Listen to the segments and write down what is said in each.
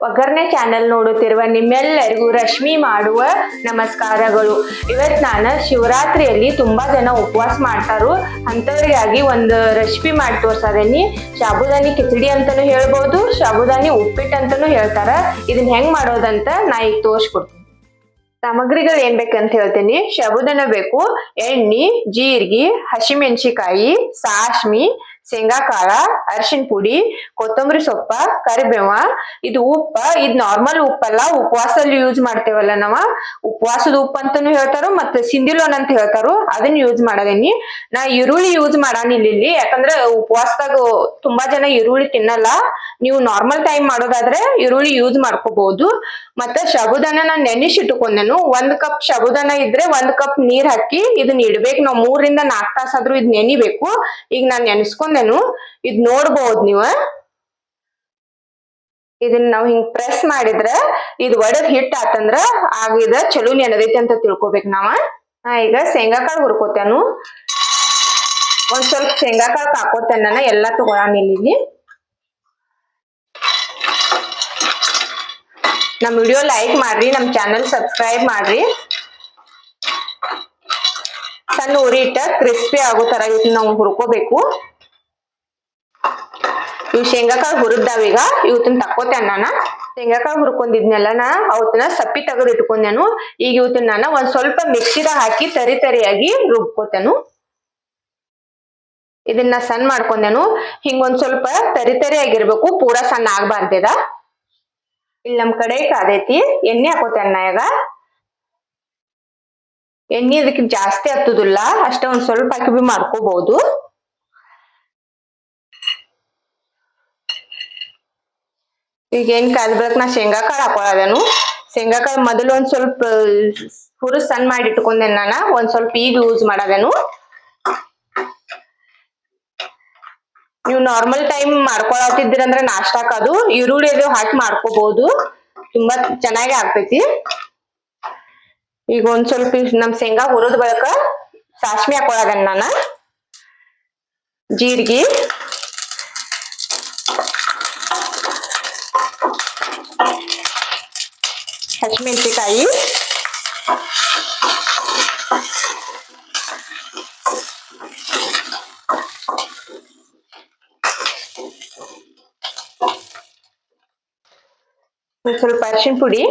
ಒಗ್ಗರಣೆ ಚಾನೆಲ್ ನೋಡುತ್ತಿರುವ ನಿಮ್ಮೆಲ್ಲರಿಗೂ ರಶ್ಮಿ ಮಾಡುವ ನಮಸ್ಕಾರಗಳು. ಇವತ್ತು ನಾನು ಶಿವರಾತ್ರಿಯಲ್ಲಿ ತುಂಬಾ ಜನ ಉಪವಾಸ ಮಾಡ್ತಾರು. ಅಂಥವ್ರಿಗಾಗಿ ಒಂದು ರೆಸಿಪಿ ಮಾಡಿ ತೋರ್ಸದೇನಿ. ಸಾಬುದಾನಿ ಕಿಚಡಿ ಅಂತಾನು ಹೇಳ್ಬೋದು ಸಾಬುದಾನಿ ಉಪ್ಪಿಟ್ಟು ಅಂತಾನು ಹೇಳ್ತಾರ. ಇದನ್ನ ಹೆಂಗ್ ಮಾಡೋದಂತ ನಾ ಈಗ ತೋರಿಸ್ಕೊಡ್ತೀನಿ. ಸಾಮಗ್ರಿಗಳು ಏನ್ ಬೇಕಂತ ಹೇಳ್ತೀನಿ. ಶಬುದನ ಬೇಕು, ಎಣ್ಣೆ, ಜೀರಿಗೆ, ಹಸಿಮೆಣಸಿಕಾಯಿ, ಸಾಸ್ಮಿ ಶೇಂಗಾ, ಕಾಳ, ಅರಿಶಿನ ಪುಡಿ, ಕೊತ್ತಂಬರಿ ಸೊಪ್ಪ, ಕರಿಬೇವ, ಇದು ಉಪ್ಪ. ಇದು ನಾರ್ಮಲ್ ಉಪ್ಪಲ್ಲ, ಉಪವಾಸದಲ್ಲಿ ಯೂಸ್ ಮಾಡ್ತೇವಲ್ಲ ನಾವ. ಉಪವಾಸದ ಉಪ್ಪು ಅಂತಾನು ಹೇಳ್ತಾರೋ, ಮತ್ತೆ ಸಿಂಧಿಲೋನ್ ಅಂತ ಹೇಳ್ತಾರೋ. ಅದನ್ನ ಯೂಸ್ ಮಾಡದೇನಿ. ನಾ ಈರುಳ್ಳಿ ಯೂಸ್ ಮಾಡಾನಿಲ್ಲ ಇಲ್ಲಿ ಯಾಕಂದ್ರೆ ಉಪವಾಸದಾಗ ತುಂಬಾ ಜನ ಈರುಳ್ಳಿ ತಿನ್ನಲ್ಲ. ನೀವು ನಾರ್ಮಲ್ ಟೈಮ್ ಮಾಡೋದಾದ್ರೆ ಈರುಳ್ಳಿ ಯೂಸ್ ಮಾಡ್ಕೋಬಹುದು ಮತ್ತೆ ಶಬುದಾನ ನಾನು ನೆನೆಸಿಟ್ಟುಕೊಂಡೆನು ಒಂದ್ ಕಪ್ ಶಬುದನ ಇದ್ರೆ ಒಂದ್ ಕಪ್ ನೀರ್ ಹಾಕಿ ಇದನ್ನ ಇಡ್ಬೇಕು. ನಾವು ಮೂರಿಂದ ನಾಲ್ಕು ತಾಸಾದ್ರೂ ಇದ್ ನೆನಿಬೇಕು. ಈಗ ನಾನ್ ನೆನೆಸ್ಕೊಂಡೆನು ಇದ್ ನೋಡ್ಬಹುದು ನೀವು. ಇದನ್ನ ನಾವ್ ಹಿಂಗ್ ಪ್ರೆಸ್ ಮಾಡಿದ್ರ ಇದ್ ಒಡದ್ ಹಿಟ್ ಆತಂದ್ರ ಆಗ ಇದ ಚಲೋ ನೆನದೈತಿ ಅಂತ ತಿಳ್ಕೊಬೇಕ್ ನಾವ. ನಾ ಈಗ ಶೇಂಗಾ ಕಾಳು ಹುರ್ಕೋತೇನು. ಒಂದ್ ಸ್ವಲ್ಪ ಶೇಂಗಾ ಕಾಳು ಹಾಕೋತೇನೆ ನಾನು, ಎಲ್ಲಾ ತಗೊಳಾನಿಲ್ಲ ಇಲ್ಲಿ ನಮ್ ವಿಡಿಯೋ ಲೈಕ್ ಮಾಡ್ರಿ, ನಮ್ ಚಾನೆಲ್ ಸಬ್ಸ್ಕ್ರೈಬ್ ಮಾಡ್ರಿ. ಸಣ್ಣ ಉರಿ ಇಟ್ಟ ಕ್ರಿಸ್ಪಿ ಆಗೋ ತರ ಇದನ್ನ ನಾವು ಹುರ್ಕೋಬೇಕು. ಇವ್ ಶೇಂಗಾಕಾಯಿ ಹುರಿದಾವ ಈಗ. ಇವತ್ತಿನ ತಕ್ಕೋತೆ ಅನ್ನ ಶೇಂಗಾಕಾಯಿ ಹುರ್ಕೊಂಡಿದ್ನೆಲ್ಲ ನಾ ಅವತ್ತನ್ನ ಸಪ್ಪಿ ತೆಗೆದು ಇಟ್ಕೊಂಡೆನು. ಈಗ ಇವತ್ತಿನ ನಾನು ಒಂದ್ ಸ್ವಲ್ಪ ಮಿಕ್ಸಿದ ಹಾಕಿ ತರಿ ತರಿಯಾಗಿ ರುಬ್ಕೋತೇನು. ಇದನ್ನ ಸಣ್ಣ ಮಾಡ್ಕೊಂಡೆನು. ಹಿಂಗೊಂದ್ ಸ್ವಲ್ಪ ತರಿ ತರಿ ಆಗಿರ್ಬೇಕು ಪೂರಾ ಸಣ್ಣ ಆಗ್ಬಾರ್ದಿದ. ಇಲ್ಲಿ ನಮ್ ಕಡೆ ಕಾದೈತಿ. ಎಣ್ಣೆ ಹಾಕೋತೆ ಅನ್ನ ಈಗ. ಎಣ್ಣೆ ಇದಕ್ಕೆ ಜಾಸ್ತಿ ಹತ್ತುದಿಲ್ಲ. ಅಷ್ಟೇ ಒಂದ್ ಸ್ವಲ್ಪ ಹಾಕಿ ಬಿ ಮಾಡ್ಕೋಬಹುದು ಈಗ ಏನ್ ಕಾದ್ಬೇಕು ನಾ ಶೇಂಗಾ ಕಾಳು ಹಾಕೊಳ್ಳೋದೇನು ಶೇಂಗಾ ಕಾಳು ಮೊದಲು ಒಂದ್ ಸ್ವಲ್ಪ ಹುರು ಸಣ್ಣ ಮಾಡಿ ಇಟ್ಕೊಂಡೆ ನಾನ, ಒಂದ್ ಸ್ವಲ್ಪ ಈಗ ಯೂಸ್ ಮಾಡೋದೇನು. ನೀವು ನಾರ್ಮಲ್ ಟೈಮ್ ಅಂದ್ರೆ ನಾಷ್ಟಾಕ್ ಅದು ಈರುಳ್ಳಿ ಅದು ಹಾಕಿ ಮಾಡ್ಕೋಬಹುದು ತುಂಬಾ ಚೆನ್ನಾಗಿ ಆಗ್ತೈತಿ. ಈಗ ಒಂದ್ ಸ್ವಲ್ಪ ನಮ್ ಶೇಂಗಾ ಹುರಿದ ಬಳಿಕ ಸಾಸ್ಮಿ ಹಾಕೊಳದನ್ ನಾನ. ಜೀರಿಗೆ. ಹಸಿಮೆಣಸಿಕಾಯಿ ಒಂದ್ ಸ್ವಲ್ಪ ಅರಿಶಿನ ಪುಡಿ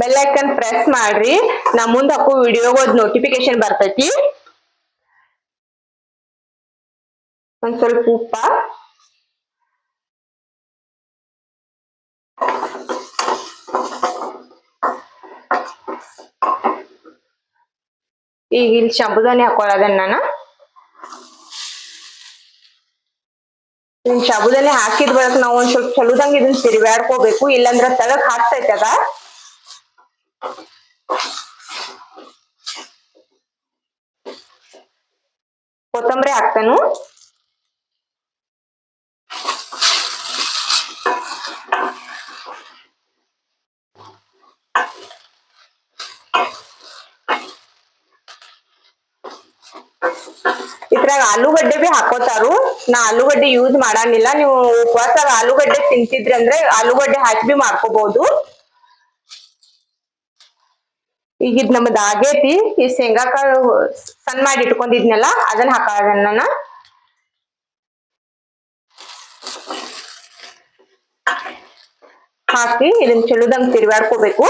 ಬೆಲ್ ಐಕನ್ ಪ್ರೆಸ್ ಮಾಡ್ರಿ. ನಾ ಮುಂದ ಹಾಕೋ ವಿಡಿಯೋಗ ನೋಟಿಫಿಕೇಶನ್ ಬರ್ತೈತಿ. ಒಂದ್ ಸ್ವಲ್ಪ ಉಪ್ಪ. ಈಗ ಇಲ್ಲಿ ಸಾಬುದಾನಿ ಹಾಕೊಳ್ಳೋದನ್ನ ನಾನು. ಇನ್ ಹಾಕಿದ ಬಳಿಕ ನಾವು ಒಂದ್ ಸ್ವಲ್ಪ ಚಲೋದಂಗ ಇದನ್ನ ತಿರುಗಾಡ್ಕೋಬೇಕು ಇಲ್ಲಾಂದ್ರ ತಳಗ್ ಹಾಕ್ತೈತೆ ಅದ ಕೊತ್ತಂಬರಿ ಹಾಕ್ತಾನು ಇದ್ರಾಗ ಆಲೂಗಡ್ಡೆ ಬಿ ಹಾಕೋತಾರು ನಾ ಆಲೂಗಡ್ಡೆ ಯೂಸ್ ಮಾಡಾನಿಲ್ಲ ನೀವು ಉಪವಾಸದಾಗ ಆಲೂಗಡ್ಡೆ ತಿಂತಿದ್ರಿ ಅಂದ್ರೆ ಆಲೂಗಡ್ಡೆ ಹಾಕಿ ಬಿ ಮಾಡ್ಕೋಬಹುದು ಈಗ ಇದ್ ನಮ್ದು ಆಗೇತಿ. ಈ ಶೇಂಗಾಕಾಳು ಸಣ್ಣ ಮಾಡಿ ಇಟ್ಕೊಂಡಿದ್ನಲ್ಲ, ಅದನ್ನ ಹಾಕೋಣ ಹಾಕಿ ಇದನ್ನ ಚಲೋದಂಗ್ ತಿರ್ವಾಡ್ಕೋಬೇಕು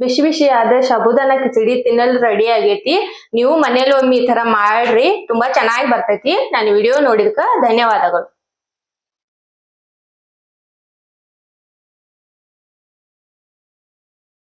ಬಿಸಿ ಬಿಸಿ ಆದ ಶಬುದಾನ ಕಿಚಡಿ ತಿನ್ನಲು ರೆಡಿ ಆಗೈತಿ. ನೀವು ಮನೇಲಿ ಒಮ್ಮೆ ಈ ತರ ಮಾಡ್ರಿ, ತುಂಬಾ ಚೆನ್ನಾಗಿ ಬರ್ತೈತಿ. ನಾನು ವಿಡಿಯೋ ನೋಡಿದ್ಕ ಧನ್ಯವಾದಗಳು.